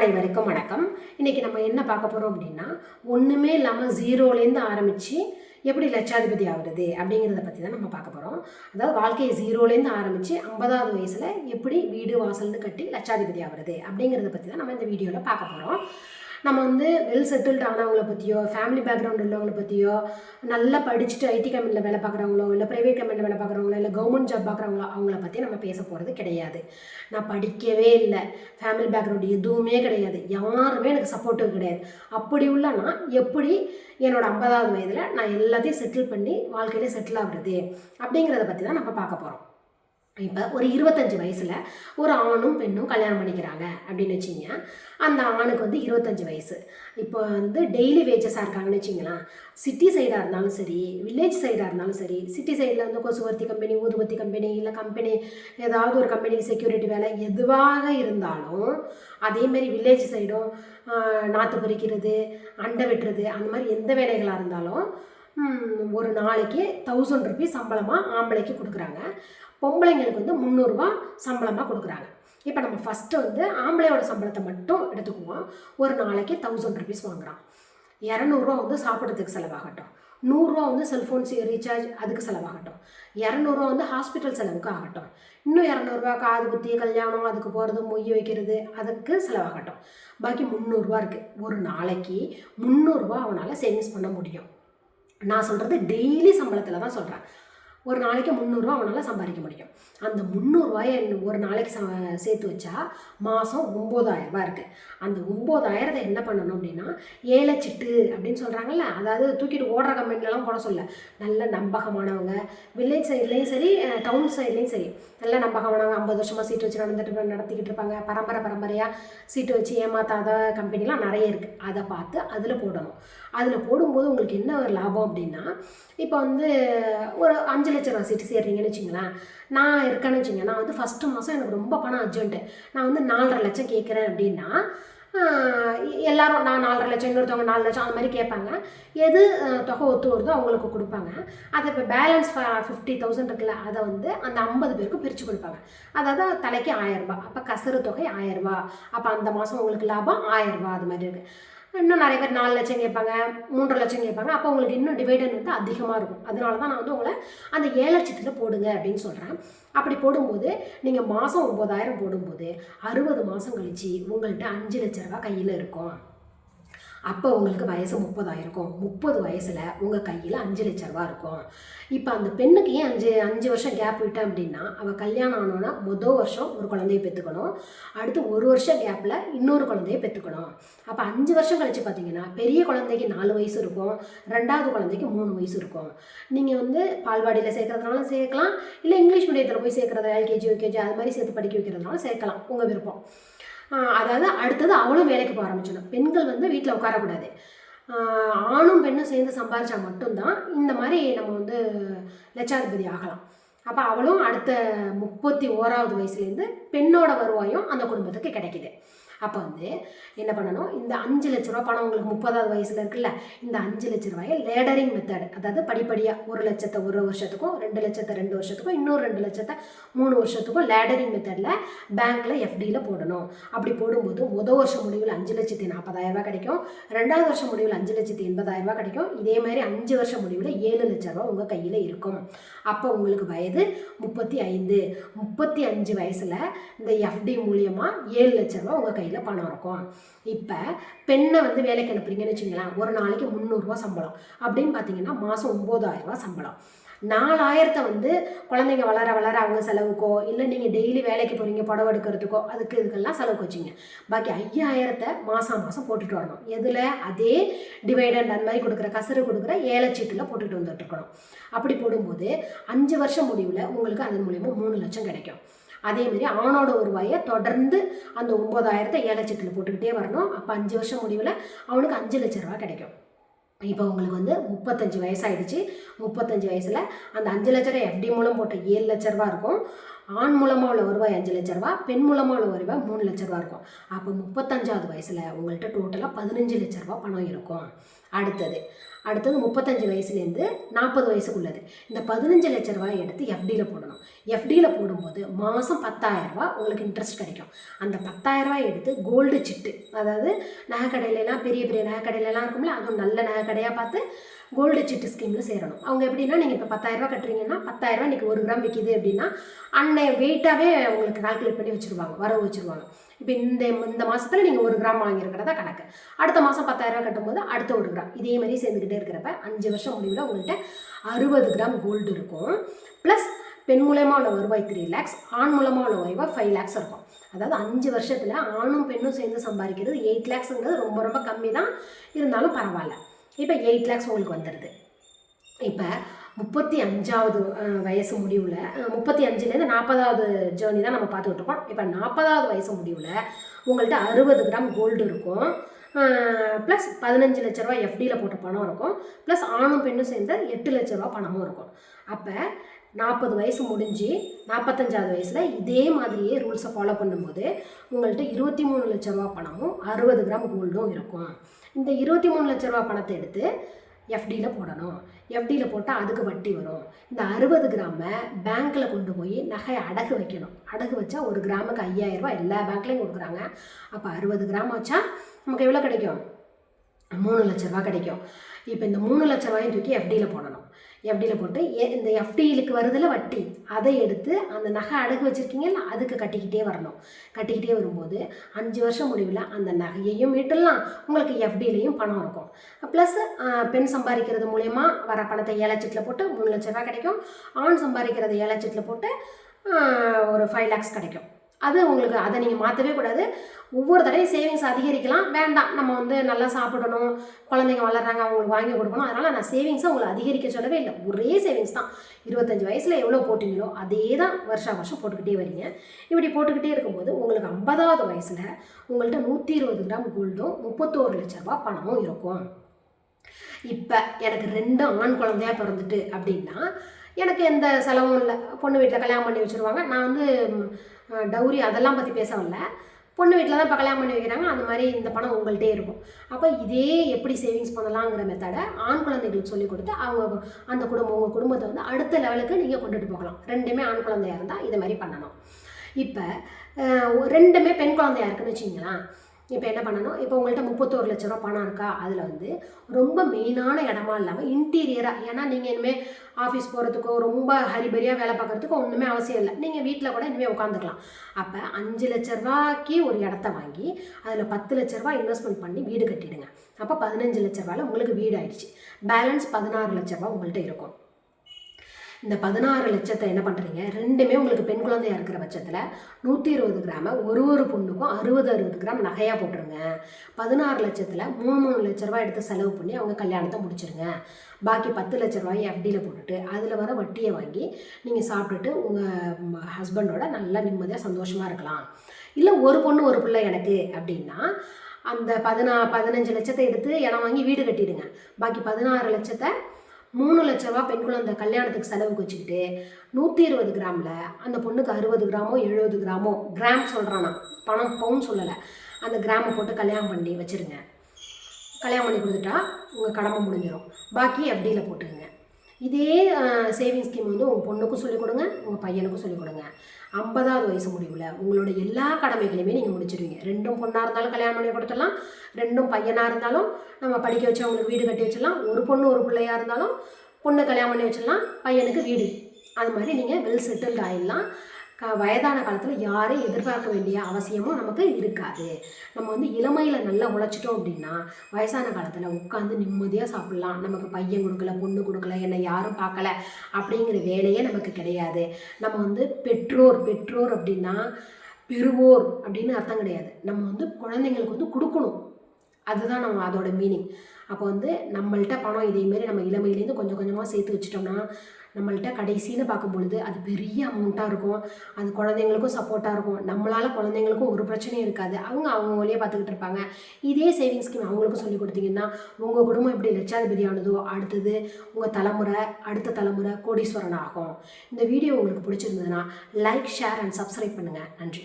அனைவருக்கும் வணக்கம். இன்றைக்கி நம்ம என்ன பார்க்க போகிறோம் அப்படின்னா ஒன்றுமே இல்லாமல் ஜீரோலேருந்து ஆரம்பித்து எப்படி லட்சாதிபதி ஆகுறது அப்படிங்கிறத பற்றி தான் நம்ம பார்க்க போகிறோம் அதாவது வாழ்க்கையை ஜீரோலேருந்து ஆரம்பித்து ஐம்பதாவது வயசில் எப்படி வீடு வாசல்னு கட்டி லட்சாதிபதி ஆகுறது அப்படிங்கிறத பற்றி தான் நம்ம இந்த வீடியோவில் பார்க்க போகிறோம் நம்ம வந்து வெல் செட்டில்ட் ஆனவங்களை பற்றியோ ஃபேமிலி பேக்ரவுண்ட் உள்ளவங்களை பற்றியோ நல்லா படிச்சுட்டு ஐடி கம்பெனியில் வேலை பார்க்குறவங்களோ இல்லை ப்ரைவேட் கம்பெனியில் வேலை பார்க்குறவங்களோ இல்லை கவர்மெண்ட் ஜாப் பார்க்குறவங்களோ அவங்கள பற்றி நம்ம பேச போகிறது கிடையாது. நான் படிக்கவே இல்லை. ஃபேமிலி பேக்ரவுண்ட் எதுவுமே கிடையாது. யாருமே எனக்கு சப்போர்ட்டும் கிடையாது. அப்படி உள்ளனா எப்படி என்னோட ஐம்பதாவது வயதில் நான் எல்லாத்தையும் செட்டில் பண்ணி வாழ்க்கையிலே செட்டில் ஆகுறது அப்படிங்கிறத பற்றி தான் நம்ம பார்க்க போகிறோம் இப்போ ஒரு இருபத்தஞ்சி வயசில் ஒரு ஆணும் பெண்ணும் கல்யாணம் பண்ணிக்கிறாங்க அப்படின்னு வச்சிங்க. அந்த ஆணுக்கு வந்து இருபத்தஞ்சி வயசு. இப்போ வந்து டெய்லி வேஜஸாக இருக்காங்கன்னு வச்சிங்களேன். சிட்டி சைடாக இருந்தாலும் சரி வில்லேஜ் சைடாக இருந்தாலும் சரி சிட்டி சைடில் வந்து கொசுவர்த்தி கம்பெனி ஊதுபத்தி கம்பெனி இல்லை கம்பெனி ஏதாவது ஒரு கம்பெனி செக்யூரிட்டி வேலை எதுவாக இருந்தாலும் அதேமாரி வில்லேஜ் சைடும் நாற்று பறிக்கிறது அண்டை வெட்டுறது அந்த மாதிரி எந்த வேலைகளாக இருந்தாலும் ஒரு நாளைக்கு தௌசண்ட் ருபீஸ் சம்பளமாக ஆம்பளைக்கு கொடுக்குறாங்க. பொம்பளைங்களுக்கு வந்து முந்நூறுரூவா சம்பளமாக கொடுக்குறாங்க. இப்போ நம்ம ஃபஸ்ட்டு வந்து ஆம்பளையோட சம்பளத்தை மட்டும் எடுத்துக்குவோம். ஒரு நாளைக்கு தௌசண்ட் ருபீஸ் வாங்குறான். இரநூறுவா வந்து சாப்பிட்றதுக்கு செலவாகட்டும். நூறுரூவா வந்து செல்ஃபோன் ரீசார்ஜ் அதுக்கு செலவாகட்டும். இரநூறுவா வந்து ஹாஸ்பிட்டல் செலவுக்கு ஆகட்டும். இன்னும் இரநூறுவா காது குத்தி கல்யாணம் அதுக்கு போகிறது மொய் வைக்கிறது அதுக்கு செலவாகட்டும். பாக்கி முந்நூறுரூவா இருக்குது ஒரு நாளைக்கு முந்நூறுரூவா அவனால் சேவிங்ஸ் பண்ண முடியும். நான் சொல்கிறது டெய்லி சம்பளத்தில் தான் சொல்கிறேன் ஒரு நாளைக்கு முந்நூறுரூவா அவனால் சம்பாதிக்க முடியும். அந்த முந்நூறுரூவாயை ஒரு நாளைக்கு ச சேர்த்து வச்சா மாதம் ஒம்பதாயிரரூபா இருக்குது அந்த ஒம்பதாயிரத்தை என்ன பண்ணணும் அப்படின்னா ஏலச்சிட்டு அப்படின்னு சொல்கிறாங்கல்ல அதாவது தூக்கிட்டு ஓடுற கம்பெனிலலாம் போட சொல்ல. நல்ல நம்பகமானவங்க வில்லேஜ் சைட்லேயும் சரி டவுன் சைட்லேயும் சரி. நல்ல நம்பகமானவங்க ஐம்பது வருஷமாக சீட்டு வச்சு நடந்துட்டு நடத்திக்கிட்டு இருப்பாங்க. பரம்பரை பரம்பரையாக சீட்டு வச்சு ஏமாத்தாத கம்பெனிலாம் நிறைய இருக்குது அதை பார்த்து அதில் போடணும். அதில் போடும்போது உங்களுக்கு என்ன ஒரு லாபம் அப்படின்னா இப்போ வந்து ஒரு அஞ்சு லட்ச ரூபா சீட்டு சேர்றீங்கன்னு வச்சுங்களேன். நான் இருக்கேன்னு வச்சுங்க நான் வந்து ஃபஸ்ட்டு மாதம் எனக்கு ரொம்ப பணம் அர்ஜென்ட்டு நான் வந்து நாலரை லட்சம் கேட்குறேன் அப்படின்னா எல்லாரும் நான் நாலரை லட்சம் இன்னொருத்தவங்க நாலு லட்சம் அந்த மாதிரி கேட்பாங்க. எது தொகை ஒத்து வருதோ அவங்களுக்கு கொடுப்பாங்க. அதை இப்போ பேலன்ஸ் ஃபிஃப்டி தௌசண்ட் இருக்குல்ல அதை வந்து அந்த ஐம்பது பேருக்கு பிரித்து கொடுப்பாங்க. அதாவது தலைக்கு ஆயரரூபா அப்போ கசறு தொகை ஆயரரூபா அப்போ அந்த மாதம் உங்களுக்கு லாபம் ஆயரரூபா அது மாதிரி இருக்குது இன்னும் நிறைய பேர் நாலு லட்சம் கேட்பாங்க மூன்றரை லட்சம் கேட்பாங்க. அப்போ உங்களுக்கு இன்னும் டிவைடன் வந்து அதிகமாக இருக்கும். அதனால தான் நான் வந்து உங்களை அந்த ஏழு லட்சத்தில் போடுங்க அப்படின்னு சொல்கிறேன் அப்படி போடும்போது நீங்கள் மாதம் ஒம்பதாயிரம் போடும்போது அறுபது மாதம் கழிச்சு உங்கள்கிட்ட அஞ்சு லட்ச ரூபா கையில் இருக்கும். அப்போ உங்களுக்கு வயசு முப்பதாயிருக்கும். முப்பது வயசில் உங்கள் கையில் அஞ்சு லட்ச ரூபா இருக்கும். இப்போ அந்த பெண்ணுக்கு ஏன் அஞ்சு அஞ்சு வருஷம் கேப் விட்டேன் அப்படின்னா அவள் கல்யாணம் ஆனோன்னா மொதல் வருஷம் ஒரு குழந்தைய பெற்றுக்கணும் அடுத்து ஒரு வருஷம் கேப்பில் இன்னொரு குழந்தைய பெற்றுக்கணும் அப்போ அஞ்சு வருஷம் கழித்து பார்த்தீங்கன்னா பெரிய குழந்தைக்கு நாலு வயசு இருக்கும். ரெண்டாவது குழந்தைக்கு மூணு வயசு இருக்கும். நீங்கள் வந்து பால்வாடியில் சேர்க்குறதுனால சேர்க்கலாம். இல்லை இங்கிலீஷ் மீடியத்தில் போய் சேர்க்குறது எல்கேஜி யூகேஜி அது மாதிரி சேர்த்து படிக்க வைக்கிறதுனால சேர்க்கலாம். உங்கள் விருப்பம். அதாவது அடுத்தது அவளும் வேலைக்கு போக ஆரம்பிச்சிடும். பெண்கள் வந்து வீட்டில் உட்காரக்கூடாது. ஆணும் பெண்ணும் சேர்ந்து சம்பாதிச்சா மட்டும்தான் இந்த மாதிரி நம்ம வந்து லட்சாதிபதி ஆகலாம். அப்போ அவளும் அடுத்த முப்பத்தி ஓராவது வயசுலேருந்து பெண்ணோட வருவாயும் அந்த குடும்பத்துக்கு கிடைக்கிது. அப்போ வந்து என்ன பண்ணணும்? இந்த அஞ்சு லட்ச ரூபா பணம் உங்களுக்கு முப்பதாவது வயசில் இருக்குல்ல இந்த அஞ்சு லட்ச ரூபாயை லேடரிங் மெத்தட் அதாவது படிப்படியாக ஒரு லட்சத்தை ஒரு வருஷத்துக்கும் ரெண்டு லட்சத்தை ரெண்டு வருஷத்துக்கும் இன்னொரு ரெண்டு லட்சத்தை மூணு வருஷத்துக்கும் லேடரிங் மெத்தடில் பேங்க்கில் எஃப்டியில் போடணும். அப்படி போடும்போது முதல் வருஷம் முடிவில் அஞ்சு லட்சத்தி நாற்பதாயிரம் கிடைக்கும். ரெண்டாவது வருஷம் முடிவில் அஞ்சு லட்சத்தி எண்பதாயிரம் கிடைக்கும். இதே மாதிரி அஞ்சு வருஷம் முடிவில் ஏழு லட்ச ரூபா உங்கள் கையில் இருக்கும். அப்போ உங்களுக்கு வயது முப்பத்தி ஐந்து. முப்பத்தி அஞ்சு வயசில் இந்த எஃப்டி மூலியமாக ஏழு லட்ச ரூபா உங்கள் கையில் பணம் இருக்கும். இப்போ பெண்ணை வந்து வேலைக்கு அனுப்புறீங்கன்னு வச்சுங்களேன் ஒரு நாளைக்கு முந்நூறுரூவா சம்பளம். அப்படின்னு பார்த்தீங்கன்னா மாதம் ஒம்பதாயிரம் சம்பளம். நாலாயிரத்தை வந்து குழந்தைங்க வளர வளர அவங்க செலவுக்கோ இல்லை நீங்கள் டெய்லி வேலைக்கு போகிறீங்க புடவை எடுக்கிறதுக்கோ அதுக்கு இதுக்கெல்லாம் செலவுக்கு வச்சிங்க. பாக்கி ஐயாயிரத்தை மாதம் மாதம் போட்டுட்டு வரணும். எதில்? அதே டிவைடண்ட் அந்த மாதிரி கொடுக்குற கசரு கொடுக்குற ஏலச்சீட்டில் போட்டுட்டு வந்துட்டு இருக்கணும். அப்படி போடும்போது அஞ்சு வருஷம் முடிவில் உங்களுக்கு அதன் மூலியமாக மூணு லட்சம் கிடைக்கும். அதே மாதிரி அவனோட வருவாயை தொடர்ந்து அந்த ஒம்பதாயிரத்தை ஏலச்சீட்டில் போட்டுக்கிட்டே வரணும். அப்போ அஞ்சு வருஷம் முடிவில் அவனுக்கு அஞ்சு லட்ச ரூபா கிடைக்கும். இப்போ உங்களுக்கு வந்து முப்பத்தஞ்சு வயசாகிடுச்சு முப்பத்தஞ்சு வயசில் அந்த அஞ்சு லட்ச ரூபா எஃப்டி மூலம் போட்ட ஏழு லட்ச ரூபா இருக்கும். ஆண் மூலமாக உள்ள வருவாய் அஞ்சு லட்ச ரூபா பெண் மூலமாக உள்ள வருவாய் மூணு லட்ச ரூபா இருக்கும். அப்போ முப்பத்தஞ்சாவது வயசில் உங்கள்கிட்ட டோட்டலாக பதினஞ்சு லட்ச ரூபா பணம் இருக்கும். அடுத்தது அடுத்தது முப்பத்தஞ்சு வயசுலேருந்து நாற்பது வயசுக்குள்ளது. இந்த பதினஞ்சு லட்ச ரூபாய் எடுத்து எஃப்டியில் போடணும். எஃப்டியில் போடும்போது மாதம் பத்தாயிரரூபா உங்களுக்கு இன்ட்ரெஸ்ட் கிடைக்கும். அந்த பத்தாயிரரூபாய் எடுத்து கோல்டு சிட்டு அதாவது நகைக்கடையிலலாம் பெரிய பெரிய நகைக்கடையிலலாம் இருக்கும்ல அதுவும் நல்ல நகைக்கடையாக பார்த்து கோல்டு சிட்டு ஸ்கீமில் சேரணும். அவங்க எப்படின்னா நீங்கள் இப்போ பத்தாயிரரூபா கட்டுறீங்கன்னா பத்தாயிரரூபா இன்றைக்கி ஒரு கிராம் விற்கிது அப்படின்னா அன்னை வெயிட்டாகவே உங்களுக்கு கால்குலேட் பண்ணி வச்சுருவாங்க வரவு வச்சுருவாங்க. இப்போ இந்த இந்த மாதத்தில் நீங்கள் ஒரு கிராம் வாங்கியிருக்கிறதா கணக்கு. அடுத்த மாதம் பத்தாயிரரூபா கட்டும்போது அடுத்த ஒரு கிராம். இதே மாதிரி சேர்ந்துக்கிட்டே இருக்கிறப்ப அஞ்சு வருஷம் முடிவில் உங்கள்கிட்ட அறுபது கிராம் கோல்டு இருக்கும். ப்ளஸ் பெண் மூலயமா உள்ள வருவாய் த்ரீ லேக்ஸ் ஆண் மூலமாக உள்ள வருவாய் ஃபைவ் லேக்ஸ் இருக்கும். அதாவது அஞ்சு வருஷத்தில் ஆணும் பெண்ணும் சேர்ந்து சம்பாதிக்கிறது எயிட் லேக்ஸுங்கிறது ரொம்ப ரொம்ப கம்மி தான் இருந்தாலும் பரவாயில்ல. இப்போ எயிட் லேக்ஸ் உங்களுக்கு வந்துடுது இப்போ முப்பத்தி அஞ்சாவது வயசு முடிவில் முப்பத்தி அஞ்சுலேருந்து நாற்பதாவது ஜேர்னி தான் நம்ம பார்த்துக்கிட்டு இருக்கோம். இப்போ நாற்பதாவது வயசு முடிவில் உங்கள்கிட்ட அறுபது கிராம் கோல்டு இருக்கும். ப்ளஸ் பதினஞ்சு லட்ச ரூபா எஃப்டியில் போட்ட பணம் இருக்கும். ப்ளஸ் ஆணும் பெண்ணும் சேர்ந்து எட்டு லட்ச ரூபா பணமும் இருக்கும். அப்போ நாற்பது வயசு முடிஞ்சு நாற்பத்தஞ்சாவது வயசில் இதே மாதிரியே ரூல்ஸை ஃபாலோ பண்ணும்போது உங்கள்கிட்ட இருபத்தி மூணு லட்ச ரூபா பணமும் அறுபது கிராம் கோல்டும் இருக்கும். இந்த இருபத்தி மூணு லட்ச ரூபா பணத்தை எடுத்து எஃப்டியில் போடணும். எஃப்டியில் போட்டால் அதுக்கு வட்டி வரும். இந்த அறுபது கிராமை பேங்க்கில் கொண்டு போய் நகையை அடகு வைக்கணும். அடகு வச்சா ஒரு கிராமுக்கு ஐயாயிரம் ரூபாய் எல்லா பேங்க்லேயும் கொடுக்குறாங்க. அப்போ அறுபது கிராம் வச்சா நமக்கு எவ்வளோ கிடைக்கும்? மூணு லட்ச ரூபா கிடைக்கும். இப்போ இந்த மூணு லட்ச ரூபாயும் தூக்கி எஃப்டியில் போடணும். எஃப்டியில் போட்டு ஏ இந்த எஃப்டியிலுக்கு வருதில் வட்டி அதை எடுத்து அந்த நகை அடகு வச்சுருக்கீங்கல்ல அதுக்கு கட்டிக்கிட்டே வரணும். கட்டிக்கிட்டே வரும்போது அஞ்சு வருஷம் முடிவில் அந்த நகையையும் மீட்டலாம். உங்களுக்கு எஃப்டிலையும் பணம் இருக்கும். ப்ளஸ் பெண் சம்பாதிக்கிறது மூலயமா வர பணத்தை ஏலச்சீட்டில் போட்டு மூணு லட்ச ரூபா கிடைக்கும். ஆண் சம்பாதிக்கிறது ஏலச்சீட்டில் போட்டு ஒரு ஃபைவ் லேக்ஸ் கிடைக்கும். அது உங்களுக்கு அதை நீங்கள் மாற்றவே கூடாது. ஒவ்வொரு தடையும் சேவிங்ஸ் அதிகரிக்கலாம். வேண்டாம். நம்ம வந்து நல்லா சாப்பிடணும். குழந்தைங்க வளர்றாங்க அவங்களுக்கு வாங்கி கொடுக்கணும். அதனால் நான் சேவிங்ஸை உங்களை அதிகரிக்க சொல்லவே இல்லை. ஒரே சேவிங்ஸ் தான். இருபத்தஞ்சி வயசில் எவ்வளோ போட்டிங்களோ அதே தான் வருஷா வருஷம் போட்டுக்கிட்டே வரீங்க. இப்படி போட்டுக்கிட்டே இருக்கும்போது உங்களுக்கு ஐம்பதாவது வயசில் உங்கள்கிட்ட நூற்றி இருபது கிராம் கோல்டும் முப்பத்தோரு லட்ச ரூபா பணமும் இருக்கும். இப்போ எனக்கு ரெண்டு ஆண் குழந்தையா பிறந்துட்டு அப்படின்னா எனக்கு எந்த செலவும் இல்லை. பொண்ணு வீட்டில் கல்யாணம் பண்ணி வச்சுருவாங்க. நான் வந்து டௌரி அதெல்லாம் பற்றி பேச வரல பொண்ணு வீட்டில் தான் இப்போ கல்யாணம் பண்ணி வைக்கிறாங்க. அந்த மாதிரி இந்த பணம் உங்கள்கிட்டே இருக்கும். அப்போ இதே எப்படி சேவிங்ஸ் பண்ணலாங்கிற மெத்தடை ஆண் குழந்தைகளுக்கு சொல்லிக் கொடுத்து அவங்க அந்த குடும்பம் உங்கள் குடும்பத்தை வந்து அடுத்த லெவலுக்கு நீங்கள் கொண்டுட்டு போகலாம். ரெண்டுமே ஆண் குழந்தையாக இருந்தால் இதை மாதிரி பண்ணணும். இப்போ ரெண்டுமே பெண் குழந்தையாக இருக்குன்னு வச்சிங்களேன் இப்போ என்ன பண்ணணும்? இப்போ உங்கள்கிட்ட முப்பத்தோரு லட்ச ரூபா பணம் இருக்கா? அதில் வந்து ரொம்ப மெயினான இடமா இல்லாமல் இன்டீரியராக ஏன்னா நீங்கள் இனிமேல் ஆஃபீஸ் போகிறதுக்கோ ரொம்ப ஹரிபரியாக வேலை பார்க்குறதுக்கோ ஒன்றுமே அவசியம் இல்லை. நீங்கள் வீட்டில் கூட இனிமேல் உட்காந்துக்கலாம் அப்போ அஞ்சு லட்ச ரூபாய்க்கு ஒரு இடத்த வாங்கி அதில் பத்து லட்ச ரூபா இன்வெஸ்ட்மெண்ட் பண்ணி வீடு கட்டிடுங்க. அப்போ பதினஞ்சு லட்ச ரூபாயில் உங்களுக்கு வீடு ஆயிடுச்சு. பேலன்ஸ் பதினாறு லட்ச ரூபா உங்கள்கிட்ட இருக்கும். இந்த பதினாறு லட்சத்தை என்ன பண்ணுறீங்க ரெண்டுமே உங்களுக்கு பெண் குழந்தையா இருக்கிற பட்சத்தில் நூற்றி இருபது கிராம ஒரு ஒரு பொண்ணுக்கும் அறுபது அறுபது கிராம் நகையாக போட்டுருங்க. பதினாறு லட்சத்தில் மூணு மூணு லட்ச ரூபாய் எடுத்து செலவு பண்ணி அவங்க கல்யாணத்தை முடிச்சிருங்க. பாக்கி பத்து லட்ச ரூபாய் எஃப்டியில் போட்டுட்டு அதில் வர வட்டியை வாங்கி நீங்கள் சாப்பிட்டுட்டு உங்கள் ஹஸ்பண்டோட நல்லா நிம்மதியாக சந்தோஷமாக இருக்கலாம். இல்லை ஒரு பொண்ணு ஒரு பிள்ளை எனக்கு அப்படின்னா அந்த பதினா பதினஞ்சு லட்சத்தை எடுத்து இடம் வாங்கி வீடு கட்டிடுங்க. பாக்கி பதினாறு லட்சத்தை மூணு லட்ச ரூபா பெண் குழந்தை கல்யாணத்துக்கு செலவுக்கு வச்சுக்கிட்டு நூற்றி இருபது கிராமில் அந்த பொண்ணுக்கு அறுபது கிராமோ எழுபது கிராமோ கிராம் சொல்கிறானா பணம் பவுன் சொல்லலை. அந்த கிராமை போட்டு கல்யாணம் பண்ணி வச்சுருங்க. கல்யாணம் பண்ணி கொடுத்துட்டா உங்கள் கடமை முடிஞ்சிடும் பாக்கி எஃப்டியில் போட்டுருங்க. இதே சேவிங் ஸ்கீம் வந்து உங்கள் பொண்ணுக்கும் சொல்லிக் கொடுங்க உங்கள் பையனுக்கும் சொல்லிக் கொடுங்க. ஐம்பதாவது வயசு முடிவில் உங்களோட எல்லா கடமைகளையுமே நீங்கள் முடிச்சிடுவீங்க ரெண்டும் பொண்ணாக இருந்தாலும் கல்யாணம் பண்ணி கொடுத்துடலாம் ரெண்டும் பையனாக இருந்தாலும் நம்ம படிக்க வச்சு அவங்களுக்கு வீடு கட்டி வச்சிடலாம் ஒரு பொண்ணு ஒரு பிள்ளையாக இருந்தாலும் பொண்ணு கல்யாணம் பண்ணி வச்சிடலாம் பையனுக்கு வீடு. அது மாதிரி நீங்கள் வெல் செட்டில்டு ஆயிடலாம். வயதான காலத்தில் யாரையும் எதிர்பார்க்க வேண்டிய அவசியமும் நமக்கு இருக்காது. நம்ம வந்து இளமையில் நல்லா உழைச்சிட்டோம் அப்படின்னா வயசான காலத்தில் உட்காந்து நிம்மதியாக சாப்பிட்லாம். நமக்கு பையன் கொடுக்கல பொண்ணு கொடுக்கல என்னை யாரும் பார்க்கல அப்படிங்கிற வேலையே நமக்கு கிடையாது. நம்ம வந்து பெற்றோர் பெற்றோர் அப்படின்னா பெறுவோர் அப்படின்னு அர்த்தம் கிடையாது. நம்ம வந்து குழந்தைங்களுக்கு வந்து கொடுக்கணும். அதுதான் நம்ம அதோட மீனிங் அப்போ வந்து நம்மள்ட்ட பணம் இதேமாரி நம்ம இளமையிலேருந்து கொஞ்சம் கொஞ்சமாக சேர்த்து வச்சிட்டோம்னா நம்மள்கிட்ட கடைசின்னு பார்க்கும் பொழுது அது பெரிய அமௌண்ட்டாக இருக்கும். அது குழந்தைங்களுக்கும் சப்போர்ட்டாக இருக்கும். நம்மளால் குழந்தைங்களுக்கும் ஒரு பிரச்சனையும் இருக்காது. அவங்க அவங்க வழியே பார்த்துக்கிட்டு இருப்பாங்க. இதே சேவிங்ஸ் ஸ்கீம் அவங்களுக்கும் சொல்லி கொடுத்தீங்கன்னா உங்கள் குடும்பம் எப்படி லட்சாதிபதி ஆனதோ அடுத்தது உங்கள் தலைமுறை அடுத்த தலைமுறை கோடீஸ்வரன் ஆகும். இந்த வீடியோ உங்களுக்கு பிடிச்சிருந்ததுன்னா லைக் ஷேர் அண்ட் சப்ஸ்கிரைப் பண்ணுங்கள் நன்றி.